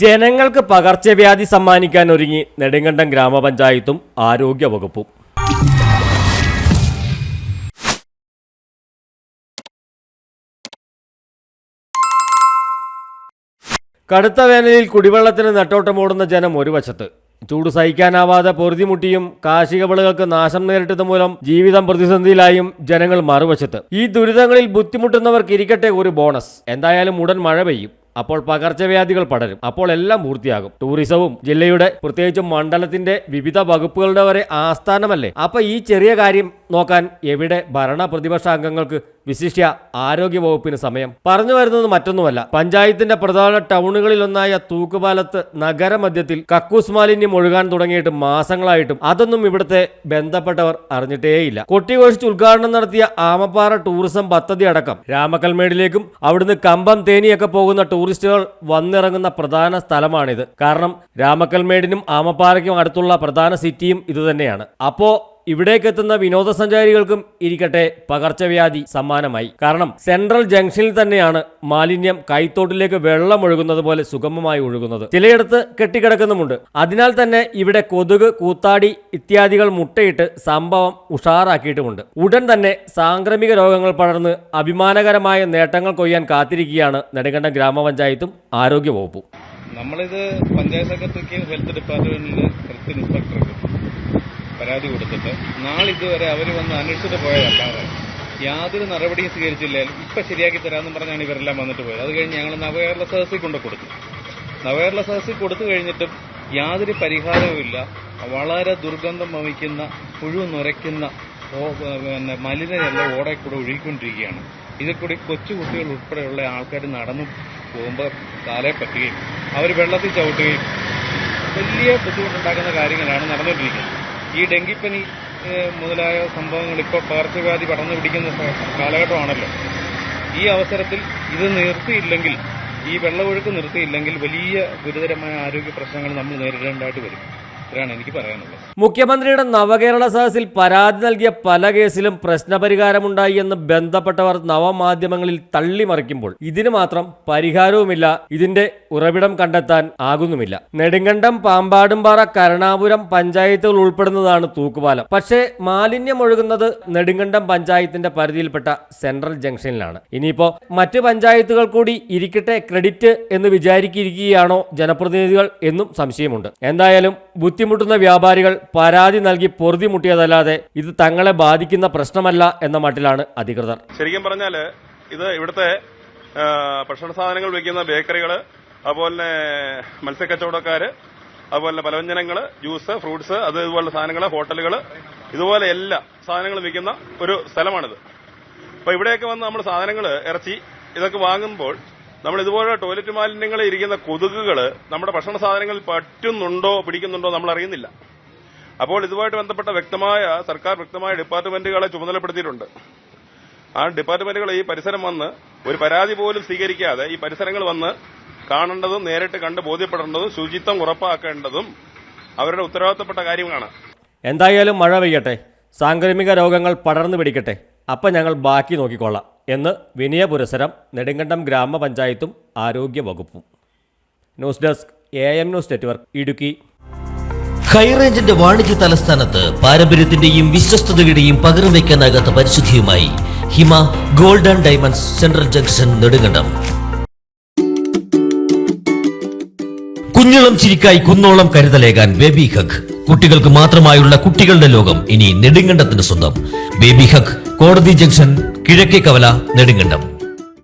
ജനങ്ങൾക്ക് പകർച്ചവ്യാധി സമ്മാനിക്കാൻ ഒരുങ്ങി നെടുങ്കണ്ടം ഗ്രാമപഞ്ചായത്തും ആരോഗ്യ വകുപ്പും കടുത്ത വേനലിൽ കുടിവെള്ളത്തിന് നെട്ടോട്ടമോടുന്ന ജനം ഒരു വശത്ത്. ചൂട് സഹിക്കാനാവാതെ പൊറുതിമുട്ടിയും കാർഷിക വിളകൾക്ക് നാശം നേരിട്ടത് മൂലം ജീവിതം പ്രതിസന്ധിയിലായും ജനങ്ങൾ മറുവശത്ത്. ഈ ദുരിതങ്ങളിൽ ബുദ്ധിമുട്ടുന്നവർക്ക് ഇരിക്കട്ടെ ഒരു ബോണസ്. എന്തായാലും ഉടൻ മഴ പെയ്യും. അപ്പോൾ പകർച്ചവ്യാധികൾ പടരും. അപ്പോൾ എല്ലാം പൂർത്തിയാകും. ടൂറിസവും ജില്ലയുടെ പ്രത്യേകിച്ചും മണ്ഡലത്തിന്റെ വിവിധ വകുപ്പുകളുടെ വരെ ആസ്ഥാനമല്ലേ? അപ്പൊ ഈ ചെറിയ കാര്യം നോക്കാൻ എവിടെ ഭരണ പ്രതിപക്ഷ അംഗങ്ങൾക്ക് വിശിഷ്യ ആരോഗ്യ വകുപ്പിന് സമയം. പറഞ്ഞു വരുന്നത് മറ്റൊന്നുമല്ല. പഞ്ചായത്തിന്റെ പ്രധാന ടൗണുകളിലൊന്നായ തൂക്കുപാലത്ത് നഗരമധ്യത്തിൽ കക്കൂസ് മാലിന്യം ഒഴുകാൻ തുടങ്ങിയിട്ട് മാസങ്ങളായിട്ടും അതൊന്നും ഇവിടുത്തെ ബന്ധപ്പെട്ടവർ അറിഞ്ഞിട്ടേയില്ല. കൊട്ടിഘോഷിച്ച് ഉദ്ഘാടനം നടത്തിയ ആമപ്പാറ ടൂറിസം പദ്ധതി അടക്കം രാമക്കൽമേടിലേക്കും അവിടുന്ന് കമ്പം തേനിയൊക്കെ പോകുന്ന ടൂറിസ്റ്റുകൾ വന്നിറങ്ങുന്ന പ്രധാന സ്ഥലമാണിത്. കാരണം രാമക്കൽമേടിനും ആമപ്പാറയ്ക്കും അടുത്തുള്ള പ്രധാന സിറ്റിയും ഇതുതന്നെയാണ്. അപ്പോ ഇവിടേക്ക് എത്തുന്ന വിനോദസഞ്ചാരികൾക്കും ഇരിക്കട്ടെ പകർച്ചവ്യാധി സമ്മാനമായി. കാരണം സെൻട്രൽ ജംഗ്ഷനിൽ തന്നെയാണ് മാലിന്യം കൈത്തോട്ടിലേക്ക് വെള്ളം ഒഴുകുന്നത് പോലെ സുഗമമായി ഒഴുകുന്നത്. ചിലയിടത്ത് കെട്ടിക്കിടക്കുന്നുമുണ്ട്. അതിനാൽ തന്നെ ഇവിടെ കൊതുക് കൂത്താടി ഇത്യാദികൾ മുട്ടയിട്ട് സംഭവം ഉഷാറാക്കിയിട്ടുമുണ്ട്. ഉടൻ തന്നെ സാംക്രമിക രോഗങ്ങൾ പടർന്ന് അഭിമാനകരമായ നേട്ടങ്ങൾ കൊയ്യാൻ കാത്തിരിക്കുകയാണ് നെടുങ്കണ്ടം ഗ്രാമപഞ്ചായത്തും ആരോഗ്യവകുപ്പും. നമ്മളിത് പഞ്ചായത്ത് സെക്രട്ടറിക്ക് ഹെൽത്ത് ഡിപ്പാർട്ട്മെന്റിൽ ഹെൽത്ത് ഇൻസ്പെക്ടർക്ക് പരാതി കൊടുത്തിട്ട് നാളിതുവരെ അവർ വന്ന് അന്വേഷിച്ചിട്ട് പോയതല്ലാതെ യാതൊരു നടപടിയും സ്വീകരിച്ചില്ല. ഇപ്പൊ ശരിയാക്കി തരാമെന്ന് പറഞ്ഞാണ് ഇവരെല്ലാം വന്നിട്ട് പോയത്. അത് കഴിഞ്ഞ് ഞങ്ങൾ നവകേരള സദസ്സിൽ കൊണ്ട് കൊടുത്തു. നവകേരള സദസ്സിൽ കൊടുത്തു കഴിഞ്ഞിട്ടും യാതൊരു പരിഹാരവുമില്ല വളരെ ദുർഗന്ധം വമിക്കുന്ന പുഴു നുരയ്ക്കുന്ന പിന്നെ മലിനരെല്ലാം ഓടെ കൂടെ ഒഴുകിക്കൊണ്ടിരിക്കുകയാണ്. ഇതിൽ കൂടി കൊച്ചുകുട്ടികൾ ഉൾപ്പെടെയുള്ള ആൾക്കാർ നടന്നു പോകുമ്പോൾ കാലയെ പറ്റുകയും അവർ വെള്ളത്തിൽ ചവിട്ടുകയും വലിയ ബുദ്ധിമുട്ടുണ്ടാക്കുന്ന കാര്യങ്ങളാണ് നടന്നുകൊണ്ടിരിക്കുന്നത്. ഈ ഡെങ്കിപ്പനി മുതലായ സംഭവങ്ങൾ ഇപ്പോൾ പകർച്ചവ്യാധി പടർന്നു പിടിക്കുന്ന കാലഘട്ടമാണല്ലോ. ഈ അവസരത്തിൽ ഇത് നിർത്തിയില്ലെങ്കിൽ ഈ വെള്ളമൊഴുക്ക് നിർത്തിയില്ലെങ്കിൽ വലിയ ഗുരുതരമായ ആരോഗ്യ പ്രശ്നങ്ങൾ നമ്മൾ നേരിടേണ്ടതായിട്ട് വരും. ഇത്രയാണ് എനിക്ക് പറയാനുള്ളത്. മുഖ്യമന്ത്രിയുടെ നവകേരള സദസ്സിൽ പരാതി നൽകിയ പല കേസിലും പ്രശ്നപരിഹാരമുണ്ടായി എന്ന് ബന്ധപ്പെട്ടവർ നവമാധ്യമങ്ങളിൽ തള്ളിമറിക്കുമ്പോൾ ഇതിന് മാത്രം പരിഹാരവുമില്ല. ഇതിന്റെ ഉറവിടം കണ്ടെത്താൻ ആകുന്നുമില്ല. നെടുങ്കണ്ടം പാമ്പാടുംപാറ കരുണാപുരം പഞ്ചായത്തുകൾ ഉൾപ്പെടുന്നതാണ് തൂക്കുപാലം. പക്ഷേ മാലിന്യം ഒഴുകുന്നത് നെടുങ്കണ്ടം പഞ്ചായത്തിന്റെ പരിധിയിൽപ്പെട്ട സെൻട്രൽ ജംഗ്ഷനിലാണ്. ഇനിയിപ്പോ മറ്റ് പഞ്ചായത്തുകൾ കൂടി ഇരിക്കട്ടെ ക്രെഡിറ്റ് എന്ന് വിചാരിക്കിരിക്കുകയാണോ ജനപ്രതിനിധികൾ എന്നും സംശയമുണ്ട്. എന്തായാലും ബുദ്ധിമുട്ടുന്ന വ്യാപാരികൾ പരാതി നൽകി പൊറുതി മുട്ടിയതല്ലാതെ ഇത് തങ്ങളെ ബാധിക്കുന്ന പ്രശ്നമല്ല എന്ന മട്ടിലാണ് അധികൃതർ. ശരിക്കും പറഞ്ഞാൽ ഇത് ഇവിടുത്തെ ഭക്ഷണ സാധനങ്ങൾ വയ്ക്കുന്ന ബേക്കറികൾ അതുപോലെ തന്നെ മത്സ്യക്കച്ചവടക്കാര് അതുപോലെ പലവ്യഞ്ജനങ്ങൾ ജ്യൂസ് ഫ്രൂട്ട്സ് അത് ഇതുപോലെ സാധനങ്ങൾ ഹോട്ടലുകൾ ഇതുപോലെ എല്ലാ സാധനങ്ങളും വിൽക്കുന്ന ഒരു സ്ഥലമാണിത്. അപ്പൊ ഇവിടെയൊക്കെ വന്ന് നമ്മൾ സാധനങ്ങൾ ഇറച്ചി ഇതൊക്കെ വാങ്ങുമ്പോൾ നമ്മൾ ഇതുപോലെ ടോയ്ലറ്റ് മാലിന്യങ്ങൾ ഇരിക്കുന്ന കൊതുകുകൾ നമ്മുടെ ഭക്ഷണ സാധനങ്ങളിൽ പറ്റുന്നുണ്ടോ പിടിക്കുന്നുണ്ടോ നമ്മൾ അറിയുന്നില്ല. അപ്പോൾ ഇതുമായിട്ട് ബന്ധപ്പെട്ട വ്യക്തമായ സർക്കാർ വ്യക്തമായ ഡിപ്പാർട്ട്മെന്റുകളെ ചുമതലപ്പെടുത്തിയിട്ടുണ്ട്. ആ ഡിപ്പാർട്ട്മെന്റുകൾ ഈ പരിസരം വന്ന് ഒരു പരാതി പോലും സ്വീകരിക്കാതെ ഈ പരിസരങ്ങൾ വന്ന് കാണേണ്ടതും നേരിട്ട് കണ്ട് ബോധ്യപ്പെടേണ്ടതും ശുചിത്വം ഉറപ്പാക്കേണ്ടതും അവരുടെ ഉത്തരവാദിത്തപ്പെട്ട കാര്യമാണ് എന്തായാലും മഴ പെയ്യട്ടെ. സാംക്രമിക രോഗങ്ങൾ പടർന്നു പിടിക്കട്ടെ. അപ്പം ഞങ്ങൾ ബാക്കി നോക്കിക്കൊള്ളാം. എന്ന് വിനയ പുരസരം നെടുങ്കണ്ടം ഗ്രാമപഞ്ചായത്തും ആരോഗ്യ വകുപ്പും news desk A M news network Idukki. ഹൈറേഞ്ചിന്റെ വാണിജ്യ തലസ്ഥാനത്ത് പാരമ്പര്യത്തിന്റെയും വിശ്വസ്തതയുടെയും പകരം വയ്ക്കാനാകാത്ത പരിശുദ്ധിയുമായി Hima gold and diamonds central junction Nedumkandam. കുഞ്ഞുളം ചിരിക്കായി കുന്നോളം കരുതലേകാൻ ബേബി ഹഗ്. കുട്ടികൾക്ക് മാത്രമായുള്ള കുട്ടികളുടെ ലോകം ഇനി നെടുങ്കണ്ടത്തിന് സ്വന്തം. ബേബി ഹഗ് കോടതി ജംഗ്ഷൻ കിഴക്കേ കവല നെടുങ്കണ്ടം.